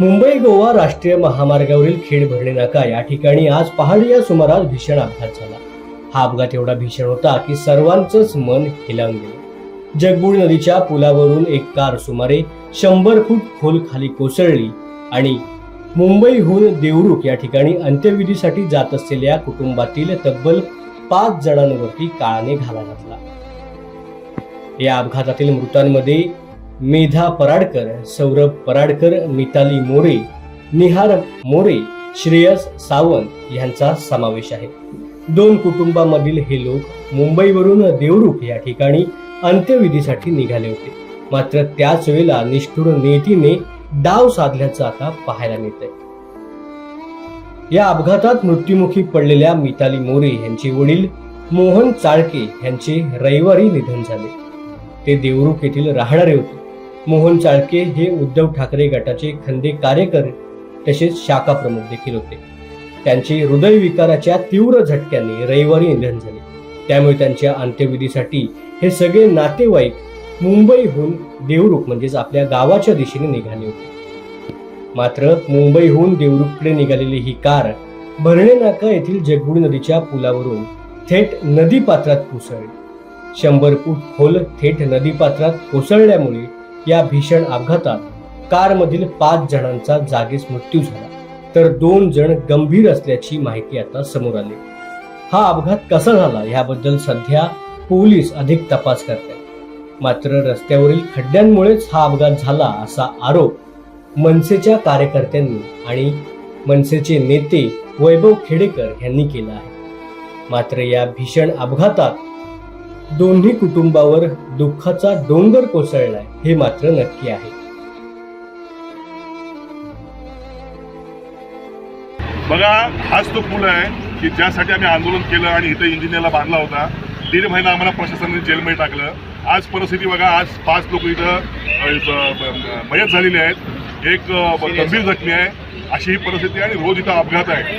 मुंबई गोवा राष्ट्रीय महामार्गावरील खेड भरणे नाका. या ठिकाणी आज पहाडी या सुमारास भीषण अपघात झाला. हा अपघात एवढा भीषण होता की सर्वांचंच मन हिलावून गेलं जगबुड नदीच्या पुलावरून एक कार सुमारे शंभर फूट खोल खाली कोसळली आणि मुंबईहून देवरुख या ठिकाणी अंत्यविधीसाठी जात असलेल्या कुटुंबातील तब्बल पाच जणांवरती काळाने घाला घातला. या अपघातातील मृतांमध्ये मेधा पराडकर सौरभ पराडकर मिताली मोरे निहार मोरे श्रेयस सावंत यांचा समावेश आहे. दोन कुटुंबामधील हे लोक मुंबईवरून देवरुख या ठिकाणी अंत्यविधीसाठी निघाले होते. मात्र त्याच वेळेला निष्ठुर नेतीने डाव साधल्याचं आता पाहायला मिळतंय. या अपघातात मृत्युमुखी पडलेल्या मिताली मोरे यांचे वडील मोहन चाळके यांचे रविवारी निधन झाले. ते देवरुख येथील राहणारे होते. मोहन चाळके हे उद्धव ठाकरे गटाचे खंदे कार्यकर तसेच शाखा प्रमुख देखील होते. त्यांचे हृदयविकाराच्या तीव्र झटक्याने रविवारी निधन झाले. त्यामुळे त्यांच्या अंत्यविधीसाठी हे सगळे नातेवाईक मुंबईहून देवरुख म्हणजेच आपल्या गावाच्या दिशेने निघाले होते. मात्र मुंबईहून देवरुखकडे निघालेली ही कार भरणे नाका येथील जगबुडी नदीच्या पुलावरून थेट नदीपात्रात कोसळली. शंभर फूट खोल थेट नदीपात्रात कोसळल्यामुळे या भीषण अपघातात कारमधील पाच जणांचा जागीच मृत्यू झाला. तर दोन जण गंभीर असल्याची माहिती आता समोर आली. हा अपघात कसा झाला याबद्दल सध्या पोलीस अधिक तपास करत आहेत मात्र रस्त्यावरील खड्ड्यांमुळेच हा अपघात झाला असा आरोप मनसेच्या कार्यकर्त्यांनी आणि मनसेचे नेते वैभव खेडेकर यांनी केला आहे. मात्र या भीषण अपघातात दोन्ही कुटुंबावर दुःखाचा डोंगर कोसळलाय हे मात्र नक्की आहे. बघा हाच तो पूल आहे की ज्यासाठी आम्ही आंदोलन केलं आणि इथं इंजिनियरला बांधला होता. दीड महिना आम्हाला प्रशासनाने जेलमध्ये टाकलं. आज परिस्थिती बघा आज पाच लोक इथं मयत झालेले आहेत. एक गंभीर जखमी आहे. अशी ही परिस्थिती आहे आणि रोज इथं अपघात आहे.